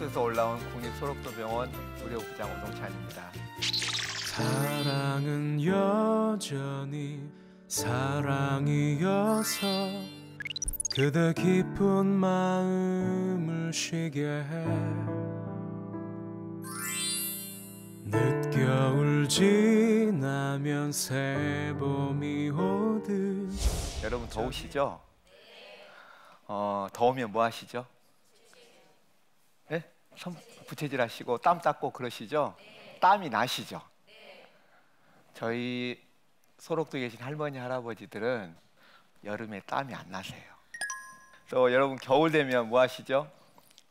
소록도에서 올라온 국립소록도병원 의료부장 오동찬입니다. 사랑은 여전히 사랑이어서 그대 깊은 마음을 쉬게 해 늦겨울 지나면 새봄이 오듯 여러분 더우시죠? 어, 더우면 뭐 하시죠? 네? 손 부채질 하시고 땀 닦고 그러시죠? 땀이 나시죠? 저희 소록도에 계신 할머니 할아버지들은 여름에 땀이 안 나세요. 또 여러분 겨울 되면 뭐 하시죠?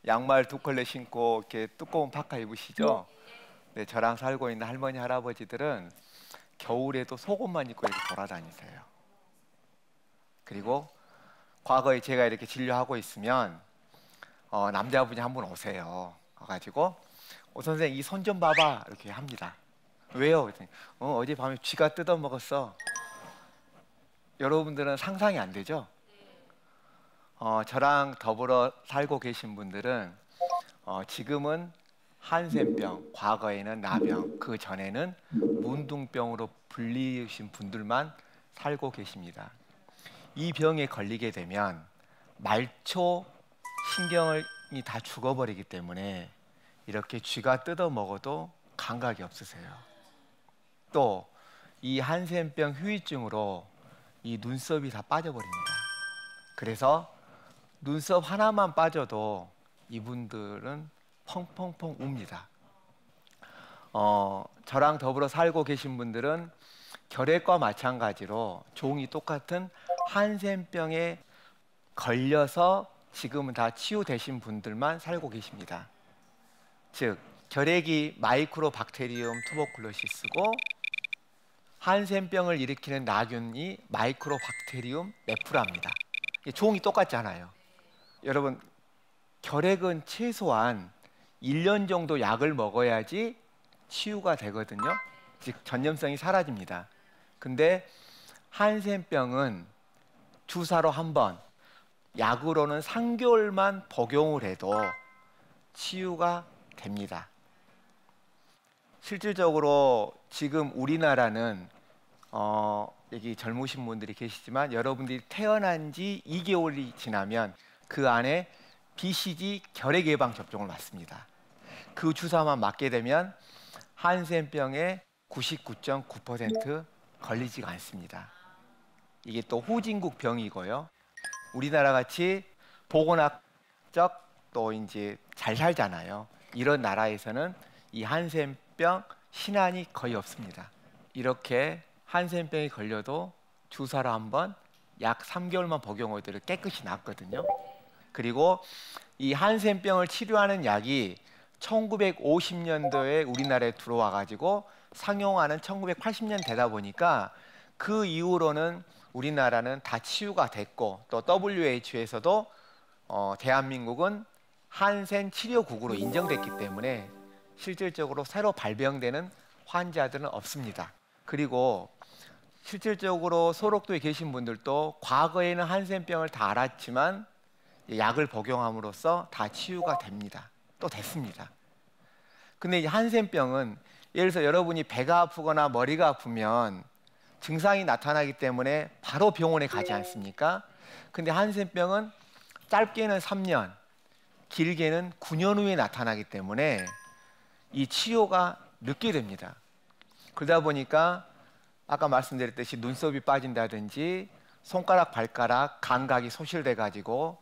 양말 두 컬레 신고 이렇게 두꺼운 파카 입으시죠? 네, 저랑 살고 있는 할머니 할아버지들은 겨울에도 속옷만 입고 이렇게 돌아다니세요. 그리고 과거에 제가 이렇게 진료하고 있으면 어, 남자분이 한 분 오세요. 와가지고 오 선생 이손 좀 봐봐 이렇게 합니다. 왜요? 어, 어제 밤에 쥐가 뜯어 먹었어. 여러분들은 상상이 안 되죠? 어, 저랑 더불어 살고 계신 분들은 어, 지금은 한센병, 과거에는 나병, 그 전에는 문둥병으로 불리신 분들만 살고 계십니다. 이 병에 걸리게 되면 말초 신경이 다 죽어버리기 때문에 이렇게 쥐가 뜯어 먹어도 감각이 없으세요. 또 이 한센병 후유증으로 이 눈썹이 다 빠져버립니다. 그래서 눈썹 하나만 빠져도 이분들은 펑펑펑 웁니다. 어, 저랑 더불어 살고 계신 분들은 결핵과 마찬가지로 종이 똑같은 한센병에 걸려서 지금은 다 치유되신 분들만 살고 계십니다. 즉 결핵이 마이크로 박테리움 투버클로시스고 한센병을 일으키는 나균이 마이크로 박테리움 메프라입니다. 종이 똑같잖아요. 여러분 결핵은 최소한 1년 정도 약을 먹어야지 치유가 되거든요. 즉 전염성이 사라집니다. 근데 한센병은 주사로 한 번, 약으로는 3개월만 복용을 해도 치유가 됩니다. 실질적으로 지금 우리나라는 어, 여기 젊으신 분들이 계시지만 여러분들이 태어난 지 2개월이 지나면 그 안에 BCG 결핵 예방 접종을 맞습니다. 그 주사만 맞게 되면 한센병에 99.9% 걸리지가 않습니다. 이게 또 후진국 병이고요. 우리나라 같이 보건학적 또 이제 잘 살잖아요. 이런 나라에서는 이 한센병 신환이 거의 없습니다. 이렇게 한센병이 걸려도 주사로 한번 약 3개월만 복용하더라도 깨끗이 낫거든요. 그리고 이 한센병을 치료하는 약이 1950년도에 우리나라에 들어와 가지고 상용화는 1980년 되다 보니까 그 이후로는 우리나라는 다 치유가 됐고 또 WHO에서도 어, 대한민국은 한센 치료국으로 인정됐기 때문에 실질적으로 새로 발병되는 환자들은 없습니다. 그리고 실질적으로 소록도에 계신 분들도 과거에는 한센병을 다 알았지만 약을 복용함으로써 다 치유가 됩니다. 또 됐습니다. 근데 이 한센병은 예를 들어서 여러분이 배가 아프거나 머리가 아프면 증상이 나타나기 때문에 바로 병원에 가지 않습니까? 근데 한센병은 짧게는 3년, 길게는 9년 후에 나타나기 때문에 이 치료가 늦게 됩니다. 그러다 보니까 아까 말씀드렸듯이 눈썹이 빠진다든지 손가락, 발가락, 감각이 소실돼 가지고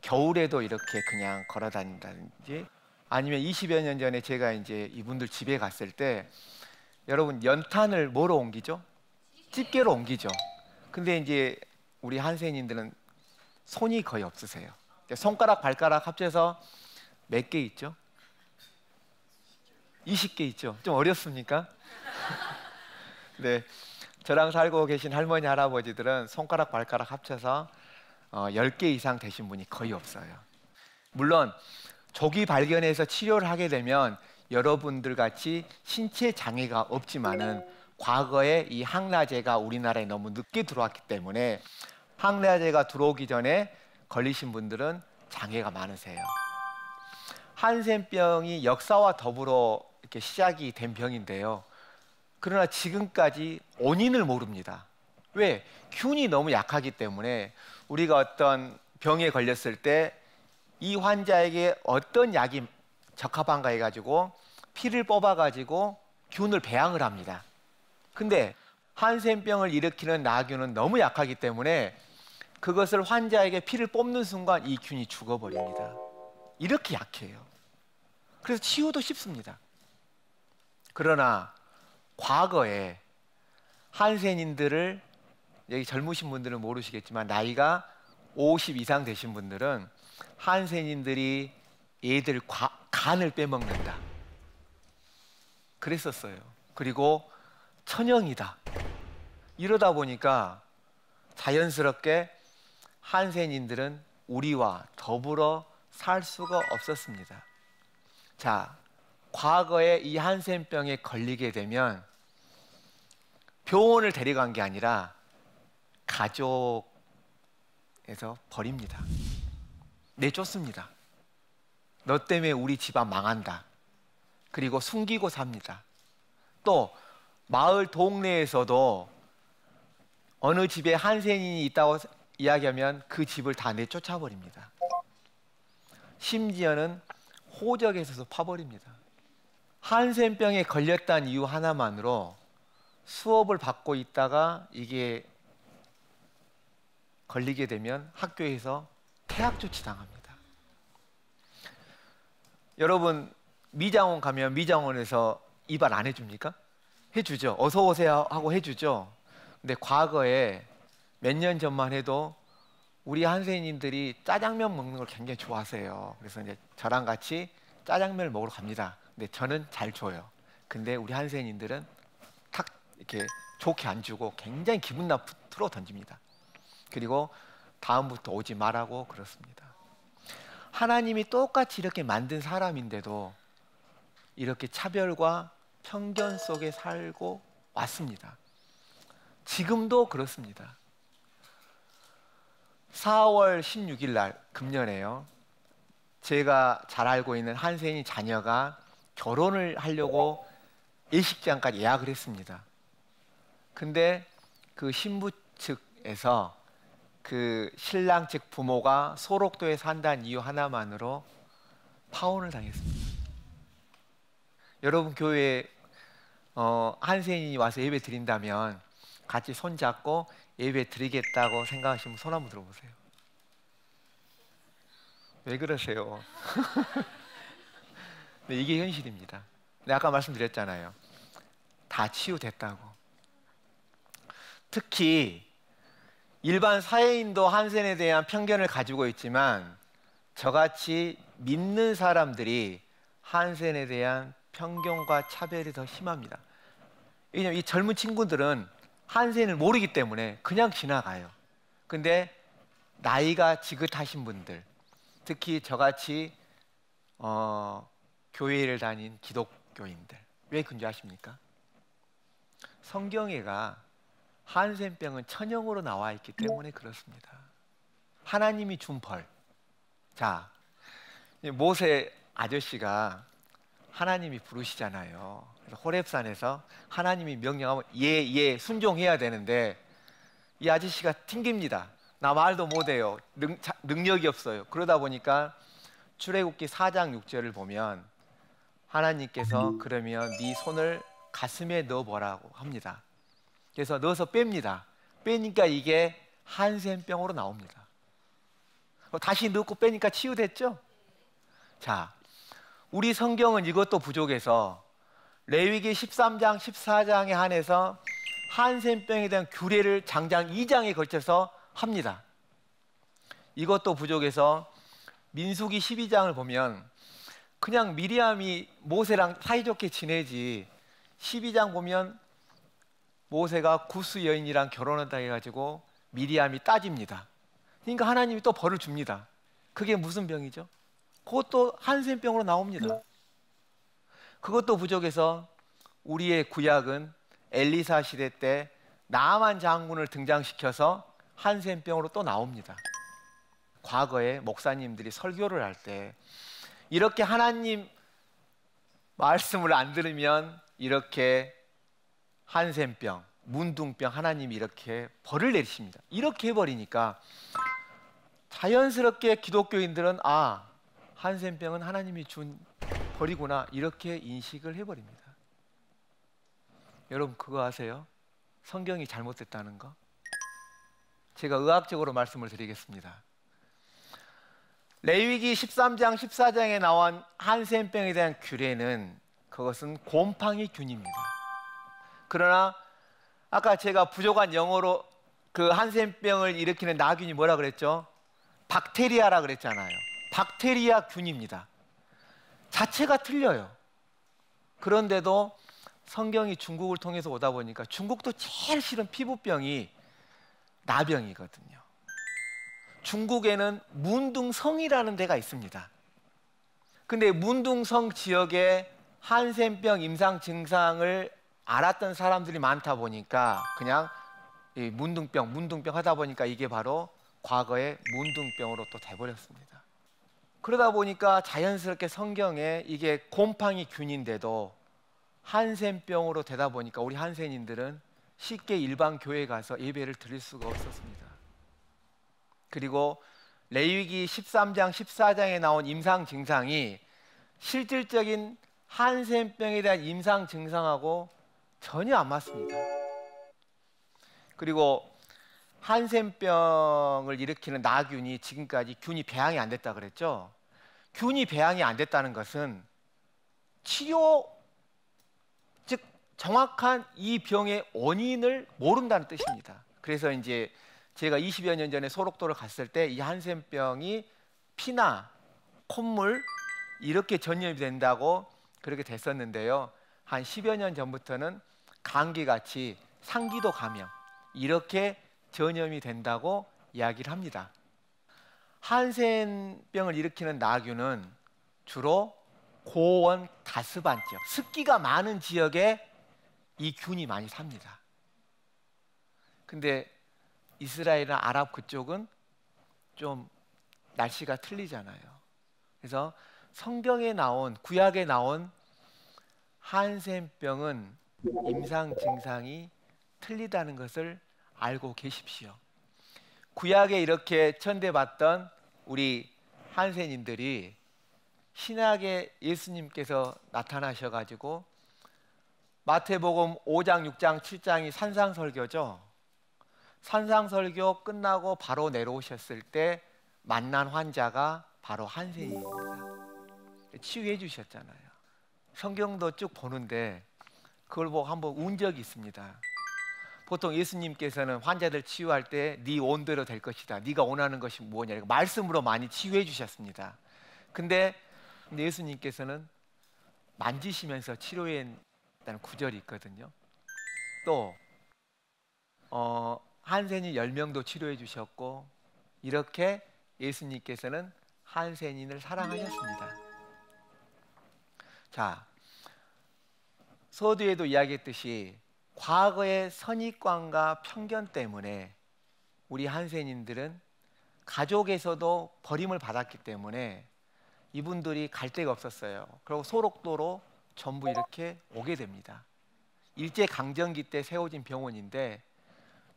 겨울에도 이렇게 그냥 걸어 다닌다든지 아니면 20여 년 전에 제가 이제 이분들 집에 갔을 때 여러분 연탄을 뭐로 옮기죠? 집게로 옮기죠. 근데 이제 우리 한센인들은 손이 거의 없으세요. 손가락, 발가락 합쳐서 몇 개 있죠? 20개 있죠. 좀 어렵습니까? 네. 저랑 살고 계신 할머니, 할아버지들은 손가락, 발가락 합쳐서 어, 10개 이상 되신 분이 거의 없어요. 물론 조기 발견해서 치료를 하게 되면 여러분들 같이 신체 장애가 없지만은 과거에 이 항라제가 우리나라에 너무 늦게 들어왔기 때문에 항라제가 들어오기 전에 걸리신 분들은 장애가 많으세요. 한센병이 역사와 더불어 이렇게 시작이 된 병인데요. 그러나 지금까지 원인을 모릅니다. 왜? 균이 너무 약하기 때문에 우리가 어떤 병에 걸렸을 때 이 환자에게 어떤 약이 적합한가 해가지고 피를 뽑아가지고 균을 배양을 합니다. 근데 한센병을 일으키는 나균은 너무 약하기 때문에 그것을 환자에게 피를 뽑는 순간 이 균이 죽어버립니다. 이렇게 약해요. 그래서 치유도 쉽습니다. 그러나 과거에 한센인들을 여기 젊으신 분들은 모르시겠지만 나이가 50 이상 되신 분들은 한센인들이 애들 과, 간을 빼먹는다. 그랬었어요. 그리고 천형이다. 이러다 보니까 자연스럽게 한센인들은 우리와 더불어 살 수가 없었습니다. 자, 과거에 이 한센병에 걸리게 되면 병원을 데려간 게 아니라 가족에서 버립니다. 내쫓습니다. 너 때문에 우리 집안 망한다. 그리고 숨기고 삽니다. 또 마을 동네에서도 어느 집에 한센인이 있다고 이야기하면 그 집을 다 내쫓아 버립니다. 심지어는 호적에서도 파버립니다. 한센병에 걸렸다는 이유 하나만으로 수업을 받고 있다가 이게 걸리게 되면 학교에서 퇴학 조치 당합니다. 여러분 미장원 가면 미장원에서 입안 안 해줍니까? 해주죠. 어서 오세요 하고 해주죠. 근데 과거에 몇 년 전만 해도 우리 한세인들이 짜장면 먹는 걸 굉장히 좋아하세요. 그래서 이제 저랑 같이 짜장면을 먹으러 갑니다. 근데 저는 잘 줘요. 근데 우리 한세인들은 탁 이렇게 좋게 안 주고 굉장히 기분 나쁘 틀어 던집니다. 그리고 다음부터 오지 말라고 그렇습니다. 하나님이 똑같이 이렇게 만든 사람인데도 이렇게 차별과 편견 속에 살고 왔습니다. 지금도 그렇습니다. 4월 16일 날 금년에요. 제가 잘 알고 있는 한세인 자녀가 결혼을 하려고 예식장까지 예약을 했습니다. 근데 그 신부 측에서 그 신랑 측 부모가 소록도에 산다는 이유 하나만으로 파혼을 당했습니다. 여러분 교회에 어, 한세인이 와서 예배 드린다면 같이 손 잡고 예배 드리겠다고 생각하시면 손 한번 들어보세요. 왜 그러세요? 네, 이게 현실입니다. 네, 아까 말씀드렸잖아요. 다 치유됐다고. 특히 일반 사회인도 한센에 대한 편견을 가지고 있지만 저같이 믿는 사람들이 한센에 대한 편견과 차별이 더 심합니다. 왜냐하면 이 젊은 친구들은 한센을 모르기 때문에 그냥 지나가요. 근데 나이가 지긋하신 분들, 특히 저같이 어, 교회를 다닌 기독교인들 왜 아십니까? 성경에가 한센병은 천형으로 나와 있기 때문에 그렇습니다. 하나님이 준 벌. 자, 모세 아저씨가 하나님이 부르시잖아요. 그래서 호렙산에서 하나님이 명령하면 예, 예, 순종해야 되는데 이 아저씨가 튕깁니다. 나 말도 못해요. 능, 능력이 없어요. 그러다 보니까 출애굽기 4장 6절을 보면 하나님께서 그러면 네 손을 가슴에 넣어보라고 합니다. 그래서 넣어서 뺍니다. 빼니까 이게 한센병으로 나옵니다. 다시 넣고 빼니까 치유됐죠? 자, 우리 성경은 이것도 부족해서 레위기 13장, 14장에 한해서 한센병에 대한 규례를 장장 2장에 걸쳐서 합니다. 이것도 부족해서 민수기 12장을 보면 그냥 미리암이 모세랑 사이좋게 지내지 12장 보면 모세가 구스 여인이랑 결혼한다 해가지고 미리암이 따집니다. 그러니까 하나님이 또 벌을 줍니다. 그게 무슨 병이죠? 그것도 한센병으로 나옵니다. 그것도 부족해서 우리의 구약은 엘리사 시대 때 나만 장군을 등장시켜서 한센병으로 또 나옵니다. 과거에 목사님들이 설교를 할 때 이렇게 하나님 말씀을 안 들으면 이렇게 한센병, 문둥병 하나님이 이렇게 벌을 내리십니다. 이렇게 해버리니까 자연스럽게 기독교인들은 아 한센병은 하나님이 준 벌이구나 이렇게 인식을 해버립니다. 여러분 그거 아세요? 성경이 잘못됐다는 거? 제가 의학적으로 말씀을 드리겠습니다. 레위기 13장 14장에 나온 한센병에 대한 규례는 그것은 곰팡이 균입니다. 그러나 아까 제가 부족한 영어로 그 한센병을 일으키는 나균이 뭐라 그랬죠? 박테리아라 그랬잖아요. 박테리아 균입니다. 자체가 틀려요. 그런데도 성경이 중국을 통해서 오다 보니까 중국도 제일 싫은 피부병이 나병이거든요. 중국에는 문둥성이라는 데가 있습니다. 근데 문둥성 지역에 한센병 임상 증상을 알았던 사람들이 많다 보니까 그냥 이 문둥병, 문둥병 하다 보니까 이게 바로 과거의 문둥병으로 또 돼버렸습니다. 그러다 보니까 자연스럽게 성경에 이게 곰팡이 균인데도 한센병으로 되다 보니까 우리 한센인들은 쉽게 일반 교회 가서 예배를 드릴 수가 없었습니다. 그리고 레위기 13장 14장에 나온 임상 증상이 실질적인 한센병에 대한 임상 증상하고 전혀 안 맞습니다. 그리고 한센병을 일으키는 나균이 지금까지 균이 배양이 안 됐다 그랬죠. 균이 배양이 안 됐다는 것은 치료 즉 정확한 이 병의 원인을 모른다는 뜻입니다. 그래서 이제 제가 20여 년 전에 소록도를 갔을 때 이 한센병이 피나 콧물 이렇게 전염이 된다고 그렇게 됐었는데요. 한 10여 년 전부터는 감기 같이 상기도 감염 이렇게 전염이 된다고 이야기를 합니다. 한센병을 일으키는 나균은 주로 고온 가스반 지역, 습기가 많은 지역에 이 균이 많이 삽니다. 근데 이스라엘이나 아랍 그쪽은 좀 날씨가 틀리잖아요. 그래서 성경에 나온 구약에 나온 한센병은 임상 증상이 틀리다는 것을 알고 계십시오. 구약에 이렇게 천대받던 우리 한센인들이 신약에 예수님께서 나타나셔 가지고 마태복음 5장, 6장, 7장이 산상설교죠. 산상설교 끝나고 바로 내려오셨을 때 만난 환자가 바로 한센입니다. 치유해 주셨잖아요. 성경도 쭉 보는데 그걸 보고 한번 운 적이 있습니다. 보통 예수님께서는 환자들 치유할 때 네 온대로 될 것이다. 네가 원하는 것이 무엇냐. 말씀으로 많이 치유해 주셨습니다. 근데 예수님께서는 만지시면서 치료했다는 구절이 있거든요. 또 어, 한센인 10명도 치료해 주셨고 이렇게 예수님께서는 한센인을 사랑하셨습니다. 자, 서두에도 이야기했듯이 과거의 선입관과 편견 때문에 우리 한센인들은 가족에서도 버림을 받았기 때문에 이분들이 갈 데가 없었어요. 그리고 소록도로 전부 이렇게 오게 됩니다. 일제 강점기 때 세워진 병원인데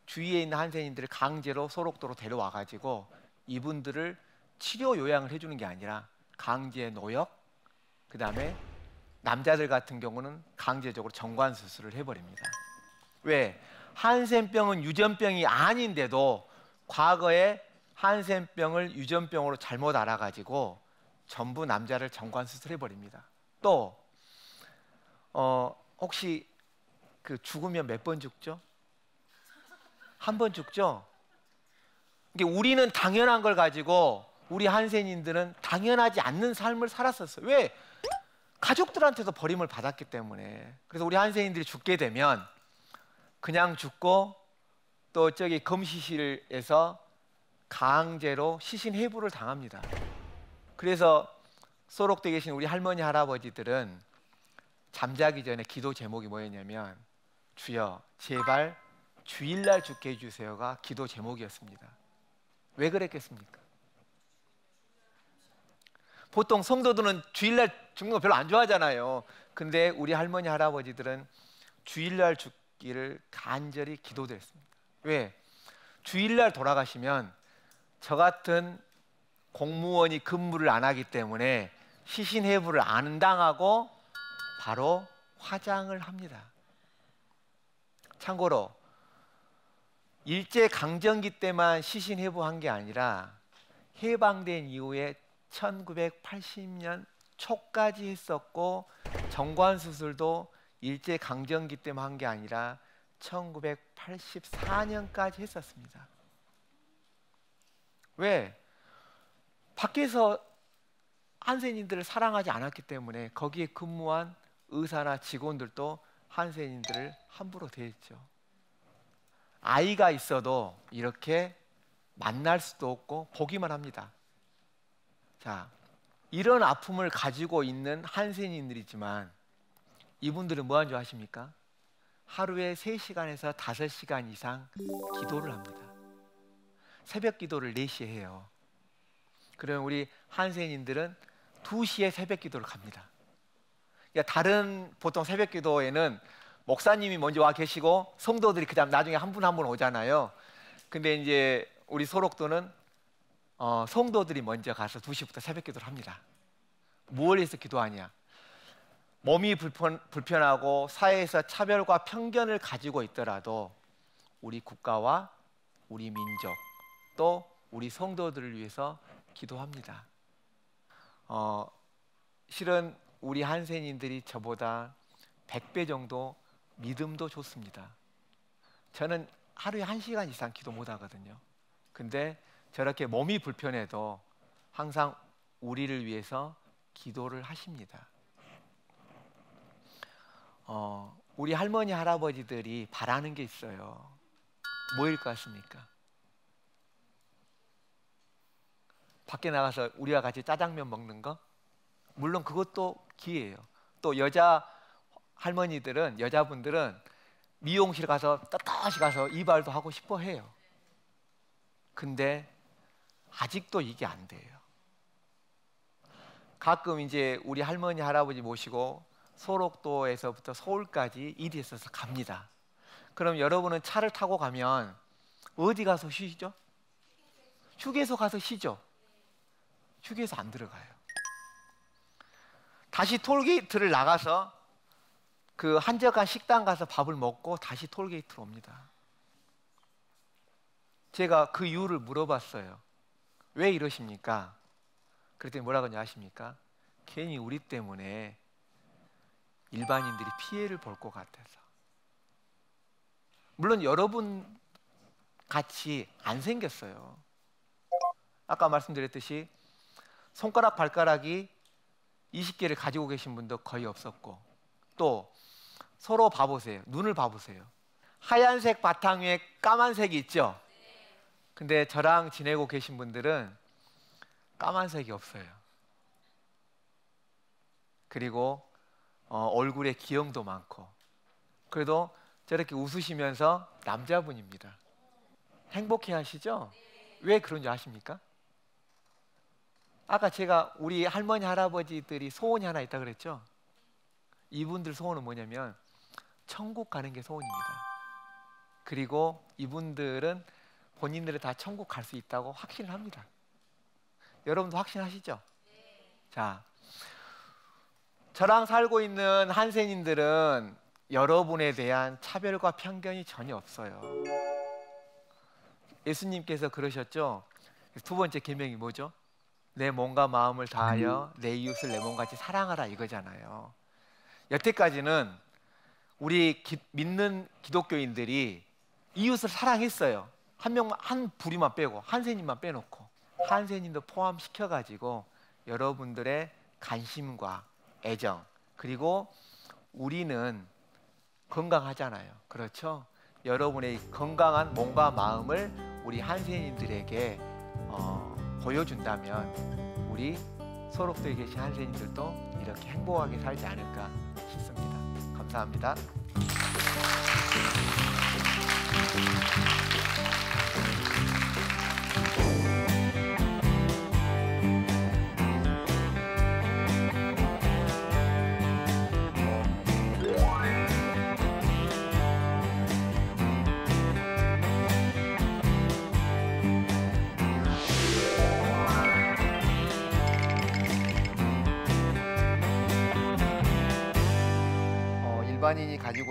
주위에 있는 한센인들을 강제로 소록도로 데려와 가지고 이분들을 치료 요양을 해주는 게 아니라 강제 노역, 그 다음에 남자들 같은 경우는 강제적으로 정관 수술을 해버립니다. 왜? 한센병은 유전병이 아닌데도 과거에 한센병을 유전병으로 잘못 알아가지고 전부 남자를 정관 수술해 버립니다. 또 어, 혹시 그 죽으면 몇 번 죽죠? 한 번 죽죠. 이게 우리는 당연한 걸 가지고 우리 한센인들은 당연하지 않는 삶을 살았었어요. 왜? 가족들한테도 버림을 받았기 때문에. 그래서 우리 한센인들이 죽게 되면 그냥 죽고 또 저기 검시실에서 강제로 시신 해부를 당합니다. 그래서 소록돼 계신 우리 할머니 할아버지들은 잠자기 전에 기도 제목이 뭐였냐면 주여 제발 주일날 죽게 해주세요가 기도 제목이었습니다. 왜 그랬겠습니까? 보통 성도들은 주일날 죽는 거 별로 안 좋아하잖아요. 근데 우리 할머니 할아버지들은 주일날 죽기를 간절히 기도드렸습니다. 왜? 주일날 돌아가시면 저 같은 공무원이 근무를 안 하기 때문에 시신 해부를 안 당하고 바로 화장을 합니다. 참고로 일제 강점기 때만 시신 해부한 게 아니라 해방된 이후에 1980년 초까지 했었고 정관 수술도 일제 강점기 때만 한게 아니라 1984년까지 했었습니다. 왜? 밖에서 한센인들을 사랑하지 않았기 때문에 거기에 근무한 의사나 직원들도 한센인들을 함부로 대했죠. 아이가 있어도 이렇게 만날 수도 없고 보기만 합니다. 자, 이런 아픔을 가지고 있는 한센인들이지만 이분들은 뭐 하는 줄 아십니까? 하루에 3시간에서 5시간 이상 기도를 합니다. 새벽 기도를 4시에 해요. 그러면 우리 한센인들은 2시에 새벽 기도를 갑니다. 그러니까 다른 보통 새벽 기도에는 목사님이 먼저 와 계시고 성도들이 그다음 나중에 한 분 한 분 오잖아요. 근데 이제 우리 소록도는 어, 성도들이 먼저 가서 2시부터 새벽 기도를 합니다. 뭘 해서 기도하냐? 몸이 불편, 불편하고 사회에서 차별과 편견을 가지고 있더라도 우리 국가와 우리 민족 또 우리 성도들을 위해서 기도합니다. 어, 실은 우리 한센인들이 저보다 100배 정도 믿음도 좋습니다. 저는 하루에 1시간 이상 기도 못 하거든요. 근데 저렇게 몸이 불편해도 항상 우리를 위해서 기도를 하십니다. 어, 우리 할머니 할아버지들이 바라는 게 있어요. 뭐일 것 같습니까? 밖에 나가서 우리와 같이 짜장면 먹는 거? 물론 그것도 기회예요. 또 여자 할머니들은 여자분들은 미용실 가서 떳떳이 가서 이발도 하고 싶어 해요. 근데 아직도 이게 안 돼요. 가끔 이제 우리 할머니 할아버지 모시고 소록도에서부터 서울까지 일이 있어서 갑니다. 그럼 여러분은 차를 타고 가면 어디 가서 쉬죠? 휴게소 가서 쉬죠. 휴게소 안 들어가요. 다시 톨게이트를 나가서 그 한적한 식당 가서 밥을 먹고 다시 톨게이트로 옵니다. 제가 그 이유를 물어봤어요. 왜 이러십니까? 그랬더니 뭐라고 하냐 아십니까? 괜히 우리 때문에 일반인들이 피해를 볼 것 같아서. 물론 여러분 같이 안 생겼어요. 아까 말씀드렸듯이 손가락 발가락이 20개를 가지고 계신 분도 거의 없었고 또 서로 봐보세요. 눈을 봐보세요. 하얀색 바탕 위에 까만색이 있죠? 근데 저랑 지내고 계신 분들은 까만색이 없어요. 그리고 어, 얼굴에 기형도 많고 그래도 저렇게 웃으시면서 남자분입니다. 행복해 하시죠? 왜 그런지 아십니까? 아까 제가 우리 할머니 할아버지들이 소원이 하나 있다 그랬죠? 이분들 소원은 뭐냐면 천국 가는 게 소원입니다. 그리고 이분들은 본인들이 다 천국 갈 수 있다고 확신합니다. 여러분도 확신하시죠? 자, 저랑 살고 있는 한센인들은 여러분에 대한 차별과 편견이 전혀 없어요. 예수님께서 그러셨죠. 두 번째 계명이 뭐죠? 내 몸과 마음을 다하여 내 이웃을 내 몸같이 사랑하라 이거잖아요. 여태까지는 우리 기, 믿는 기독교인들이 이웃을 사랑했어요. 한 명만 한 부리만 빼고 한세님만 빼놓고 한세님도 포함시켜 가지고 여러분들의 관심과 애정 그리고 우리는 건강하잖아요. 그렇죠? 여러분의 건강한 몸과 마음을 우리 한세님들에게 어, 보여준다면 우리 소록도에 계신 한세님들도 이렇게 행복하게 살지 않을까 싶습니다. 감사합니다.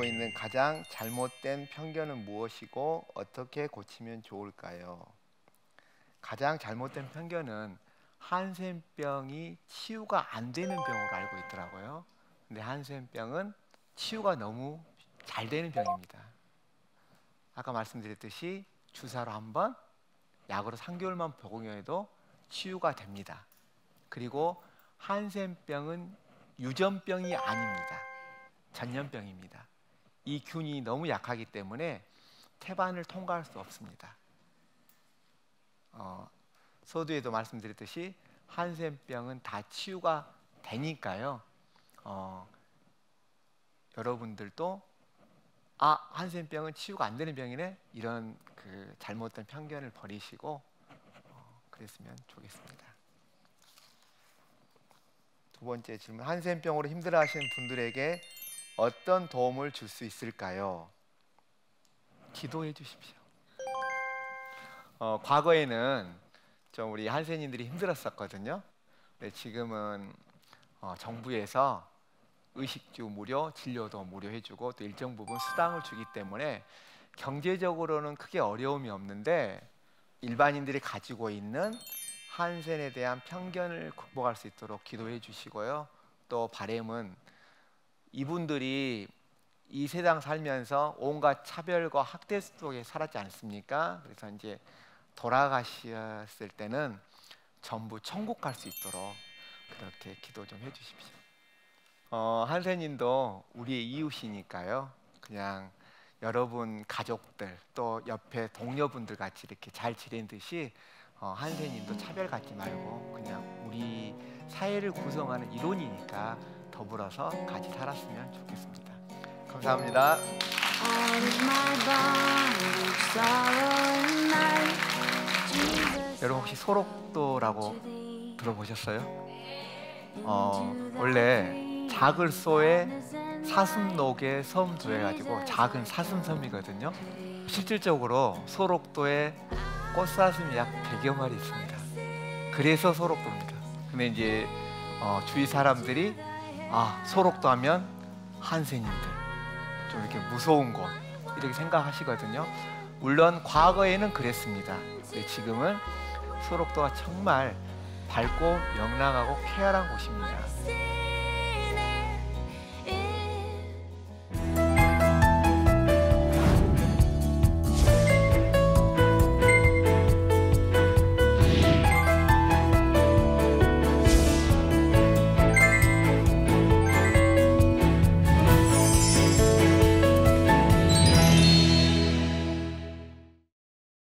있는 가장 잘못된 편견은 무엇이고 어떻게 고치면 좋을까요? 가장 잘못된 편견은 한센병이 치유가 안 되는 병으로 알고 있더라고요. 근데 한센병은 치유가 너무 잘 되는 병입니다. 아까 말씀드렸듯이 주사로 한 번, 약으로 3개월만 복용해도 치유가 됩니다. 그리고 한센병은 유전병이 아닙니다. 전염병입니다. 이 균이 너무 약하기 때문에 태반을 통과할 수 없습니다. 어, 서두에도 말씀드렸듯이 한센병은 다 치유가 되니까요. 어, 여러분들도 아 한센병은 치유가 안 되는 병이네 이런 그 잘못된 편견을 버리시고 어, 그랬으면 좋겠습니다. 두 번째 질문 한센병으로 힘들어하시는 분들에게 어떤 도움을 줄 수 있을까요? 기도해 주십시오. 어, 과거에는 좀 우리 한센인들이 힘들었었거든요. 근데 지금은 어, 정부에서 의식주 무료, 진료도 무료 해주고 또 일정 부분 수당을 주기 때문에 경제적으로는 크게 어려움이 없는데 일반인들이 가지고 있는 한센에 대한 편견을 극복할 수 있도록 기도해 주시고요. 또 바램은 이분들이 이 세상 살면서 온갖 차별과 학대 속에 살았지 않습니까? 그래서 이제 돌아가셨을 때는 전부 천국 갈 수 있도록 그렇게 기도 좀 해주십시오. 어, 한세님도 우리의 이웃이니까요. 그냥 여러분 가족들 또 옆에 동료분들 같이 이렇게 잘 지내듯이 어, 한세님도 차별 갖지 말고 그냥 우리 사회를 구성하는 일원이니까 더불어서 같이 살았으면 좋겠습니다. 감사합니다. 여러분 혹시 소록도라고. 들어보셨어요? 어, 원래 작을 소에 사슴록에 섬 두해가지고 작은 사슴섬이거든요. 실질적으로 소록도에 꽃사슴이 약 100여 마리 있습니다. 그래서 소록도입니다. 근데 이제 어, 주위 사람들이 아 소록도 하면 한센인들 좀 이렇게 무서운 곳 이렇게 생각하시거든요. 물론 과거에는 그랬습니다. 근데 지금은 소록도가 정말 밝고 명랑하고 쾌활한 곳입니다.